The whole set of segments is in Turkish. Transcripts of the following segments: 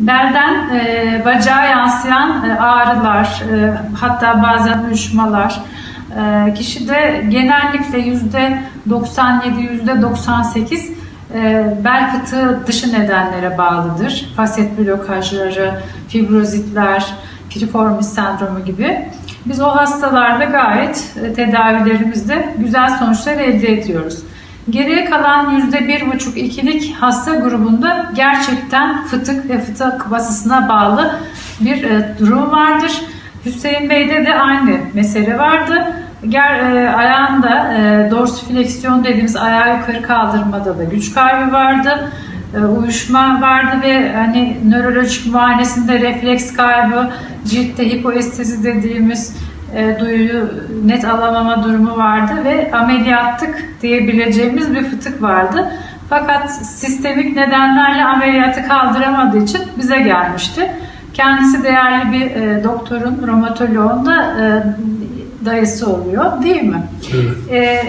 Belden e, bacağa yansıyan e, ağrılar, e, hatta bazen uyuşmalar. E, kişide genellikle yüzde 97, yüzde 98 e, bel fıtığı dışı nedenlere bağlıdır. Faset blokajları, fibrozitler, piriformis sendromu gibi. Biz o hastalarda gayet e, tedavilerimizde güzel sonuçlar elde ediyoruz. Geriye kalan %1,5-2'lik hasta grubunda gerçekten fıtık ve fıtık basısına bağlı bir e, durum vardır. Hüseyin Bey'de de aynı mesele vardı. Ger, e, ayağında e, dorsifleksiyon dediğimiz ayağı yukarı kaldırmada da güç kaybı vardı. E, uyuşma vardı ve hani nörolojik muayenesinde refleks kaybı, ciltte hipoestezi dediğimiz e, duyuyu net alamama durumu vardı ve ameliyatlık diyebileceğimiz bir fıtık vardı. Fakat sistemik nedenlerle ameliyatı kaldıramadığı için bize gelmişti. Kendisi değerli bir e, doktorun, romatoloğun da e, dayısı oluyor değil mi? Evet. E,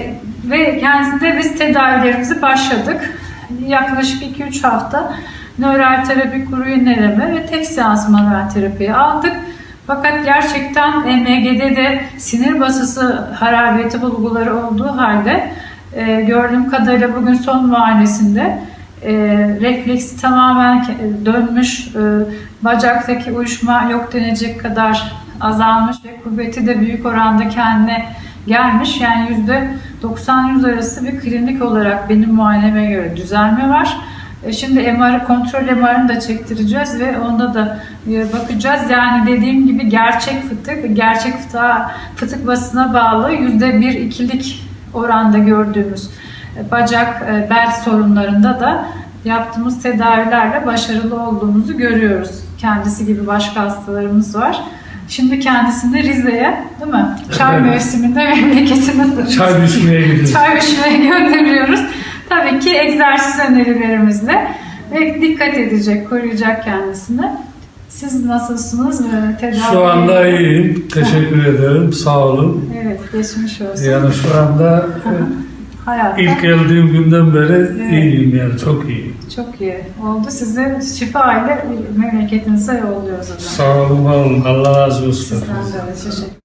ve kendisinde biz tedavilerimizi başladık. Yaklaşık 2-3 hafta nöral terapi, kuru ineleme ve tek seans manuel terapiyi aldık. Fakat gerçekten EMG'de de sinir basısı harabiyeti bulguları olduğu halde e, gördüğüm kadarıyla bugün son muayenesinde e, refleksi tamamen dönmüş, e, bacaktaki uyuşma yok denecek kadar azalmış ve kuvveti de büyük oranda kendine gelmiş. Yani yüzde 90-100 arası bir klinik olarak benim muayeneme göre düzelme var. E, Şimdi MR kontrol MR'ını da çektireceğiz ve onda da e, bakacağız. Yani dediğim gibi gerçek fıtık, gerçek fıtığa, fıtık basına bağlı yüzde bir ikilik oranda gördüğümüz e, bacak, bel sorunlarında da yaptığımız tedavilerle başarılı olduğumuzu görüyoruz. Kendisi gibi başka hastalarımız var. Şimdi kendisini Rize'ye, değil mi? Çay Evet. mevsiminde memleketine Çay düşmeye gidiyoruz. çay içmeye gönderiyoruz. Tabii ki egzersiz önerilerimizle ve dikkat edecek, koruyacak kendisini. Siz nasılsınız? Ee, Tedavi Şu anda iyiyim. Teşekkür ederim. Sağ olun. Evet, geçmiş olsun. Yani şu anda Hayatta ilk geldiğim günden beri iyiyim yani çok iyiyim. çok iyi oldu. Size şifa ile memleketinize yolluyoruz. Sağ olun, olun. Allah razı olsun. Sizden de. Teşekkür